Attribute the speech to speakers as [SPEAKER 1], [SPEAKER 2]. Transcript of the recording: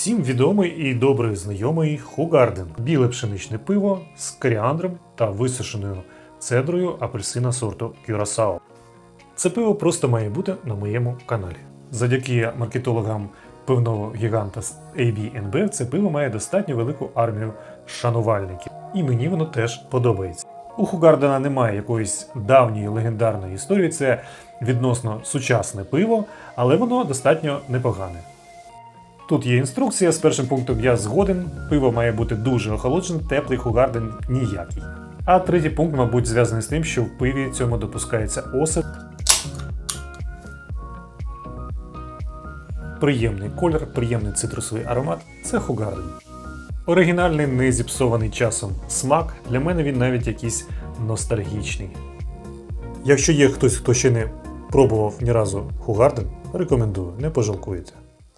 [SPEAKER 1] Всім відомий і добре знайомий Хугарден біле пшеничне пиво з коріандром та висушеною цедрою апельсина сорту Кюрасао. Це пиво просто має бути на моєму каналі. Завдяки маркетологам пивного гіганта з AB це пиво має достатньо велику армію шанувальників, і мені воно теж подобається. У Хугардена немає якоїсь давньої легендарної історії, це відносно сучасне пиво, але воно достатньо непогане. Тут є інструкція з першим пунктом я згоден, пиво має бути дуже охолоджене, теплий хугарден ніякий. А третій пункт, мабуть, зв'язаний з тим, що в пиві цьому допускається осад. Приємний колір, приємний цитрусовий аромат це хугарден. Оригінальний, не зіпсований часом смак, для мене він навіть якийсь ностальгічний. Якщо є хтось, хто ще не пробував ні разу хугарден, рекомендую, не пожалкуєте.